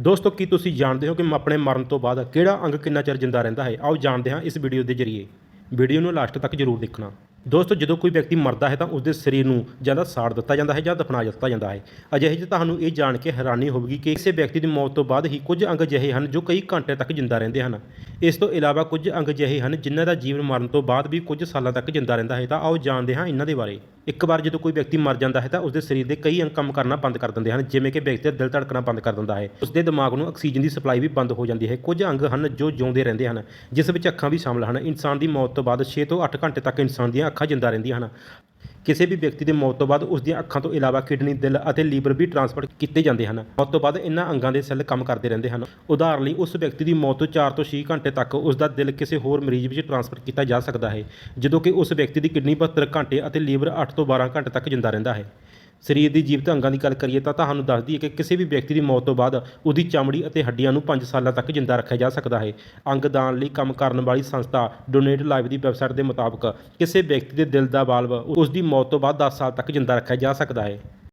ਦੋਸਤੋ, ਕੀ ਤੁਸੀਂ ਜਾਣਦੇ ਹੋ ਕਿ ਆਪਣੇ ਮਰਨ ਤੋਂ ਬਾਅਦ ਕਿਹੜਾ ਅੰਗ ਕਿੰਨਾ ਚਿਰ ਜਿੰਦਾ ਰਹਿੰਦਾ ਹੈ? ਆਓ ਜਾਣਦੇ ਹਾਂ ਇਸ ਵੀਡੀਓ ਦੇ ਜ਼ਰੀਏ। ਵੀਡੀਓ ਨੂੰ ਲਾਸਟ ਤੱਕ ਜ਼ਰੂਰ ਦੇਖਣਾ। ਦੋਸਤੋ, ਜਦੋਂ ਕੋਈ ਵਿਅਕਤੀ ਮਰਦਾ ਹੈ ਤਾਂ ਉਸਦੇ ਸਰੀਰ ਨੂੰ ਜਾਂ ਤਾਂ ਸਾੜ ਦਿੱਤਾ ਜਾਂਦਾ ਹੈ ਜਾਂ ਦਫਨਾ ਦਿੱਤਾ ਜਾਂਦਾ ਹੈ। ਅਜਿਹੇ 'ਚ ਤੁਹਾਨੂੰ ਇਹ ਜਾਣ ਕੇ ਹੈਰਾਨੀ ਹੋਵੇਗੀ ਕਿ ਕਿਸੇ ਵਿਅਕਤੀ ਦੀ ਮੌਤ ਤੋਂ ਬਾਅਦ ਹੀ ਕੁਝ ਅੰਗ ਅਜਿਹੇ ਹਨ ਜੋ ਕਈ ਘੰਟੇ ਤੱਕ ਜਿੰਦਾ ਰਹਿੰਦੇ ਹਨ। ਇਸ ਤੋਂ ਇਲਾਵਾ ਕੁਝ ਅੰਗ ਅਜਿਹੇ ਹਨ ਜਿਨ੍ਹਾਂ ਦਾ ਜੀਵਨ ਮਰਨ ਤੋਂ ਬਾਅਦ ਵੀ ਕੁਝ ਸਾਲਾਂ ਤੱਕ ਜਿੰਦਾ ਰਹਿੰਦਾ ਹੈ। ਤਾਂ ਆਓ ਜਾਣਦੇ ਹਾਂ ਇਹਨਾਂ ਦੇ ਬਾਰੇ। ਇੱਕ ਵਾਰ ਜਦੋਂ ਕੋਈ ਵਿਅਕਤੀ ਮਰ ਜਾਂਦਾ ਹੈ ਤਾਂ ਉਸਦੇ ਸਰੀਰ ਦੇ ਕਈ ਅੰਗ ਕੰਮ ਕਰਨਾ ਬੰਦ ਕਰ ਦਿੰਦੇ ਹਨ, ਜਿਵੇਂ ਕਿ ਵਿਅਕਤੀ ਦਾ ਦਿਲ ਧੜਕਣਾ ਬੰਦ ਕਰ ਦਿੰਦਾ ਹੈ। ਉਸਦੇ ਦਿਮਾਗ ਨੂੰ ਆਕਸੀਜਨ ਦੀ ਸਪਲਾਈ ਵੀ ਬੰਦ ਹੋ ਜਾਂਦੀ ਹੈ। ਕੁਝ ਅੰਗ ਹਨ ਜੋ ਜਿਉਂਦੇ ਰਹਿੰਦੇ ਹਨ, ਜਿਸ ਵਿੱਚ ਅੱਖਾਂ ਵੀ ਸ਼ਾਮਲ ਹਨ। ਇਨਸਾਨ ਦੀ ਮੌਤ ਤੋਂ ਬਾਅਦ 6 ਤੋਂ 8 ਘੰਟੇ ਤੱਕ ਇਨਸਾਨ ਦੀਆਂ ਅੱਖਾਂ ਜਿੰਦਾ ਰਹਿੰਦੀਆਂ ਹਨ। ਕਿਸੇ ਵੀ ਵਿਅਕਤੀ ਦੀ ਮੌਤ ਤੋਂ ਬਾਅਦ ਉਸ ਦੀਆਂ ਅੱਖਾਂ ਤੋਂ ਇਲਾਵਾ ਕਿਡਨੀ, ਦਿਲ ਅਤੇ ਲੀਵਰ ਵੀ ਟ੍ਰਾਂਸਪੋਰਟ ਕੀਤੇ ਜਾਂਦੇ ਹਨ। ਮੌਤ ਤੋਂ ਬਾਅਦ ਇਹਨਾਂ ਅੰਗਾਂ ਦੇ ਸੈੱਲ ਕੰਮ ਕਰਦੇ ਰਹਿੰਦੇ ਹਨ। ਉਦਾਹਰਨ ਲਈ, ਉਸ ਵਿਅਕਤੀ ਦੀ ਮੌਤ ਤੋਂ 4 ਤੋਂ 6 ਘੰਟੇ ਤੱਕ ਉਸ ਦਾ ਦਿਲ ਕਿਸੇ ਹੋਰ ਮਰੀਜ਼ ਵਿੱਚ ਟ੍ਰਾਂਸਫਰ ਕੀਤਾ ਜਾ ਸਕਦਾ ਹੈ, ਜਦੋਂ ਕਿ ਉਸ ਵਿਅਕਤੀ ਦੀ ਕਿਡਨੀ 72 ਘੰਟੇ ਅਤੇ ਲੀਵਰ 8 ਤੋਂ 12 ਘੰਟੇ ਤੱਕ ਜਿੰਦਾ ਰਹਿੰਦਾ ਹੈ। ਸਰੀਰ ਦੀ ਜੀਵਤ ਅੰਗਾਂ ਦੀ ਗੱਲ ਕਰੀਏ ਤਾਂ ਤੁਹਾਨੂੰ ਦੱਸਦੀ ਹੈ ਕਿ ਕਿਸੇ ਵੀ ਵਿਅਕਤੀ ਦੀ ਮੌਤ ਤੋਂ ਬਾਅਦ ਉਹਦੀ ਚਮੜੀ ਅਤੇ ਹੱਡੀਆਂ ਨੂੰ 5 ਸਾਲਾਂ ਤੱਕ ਜਿੰਦਾ ਰੱਖਿਆ ਜਾ ਸਕਦਾ ਹੈ। ਅੰਗਦਾਨ ਲਈ ਕੰਮ ਕਰਨ ਵਾਲੀ ਸੰਸਥਾ ਡੋਨੇਟ ਲਾਈਵ ਦੀ ਵੈਬਸਾਈਟ ਦੇ ਮੁਤਾਬਕ ਕਿਸੇ ਵਿਅਕਤੀ ਦੇ ਦਿਲ ਦਾ ਵਾਲਵ ਉਸ ਦੀ ਮੌਤ ਤੋਂ ਬਾਅਦ 10 ਸਾਲ ਤੱਕ ਜਿੰਦਾ ਰੱਖਿਆ ਜਾ ਸਕਦਾ ਹੈ।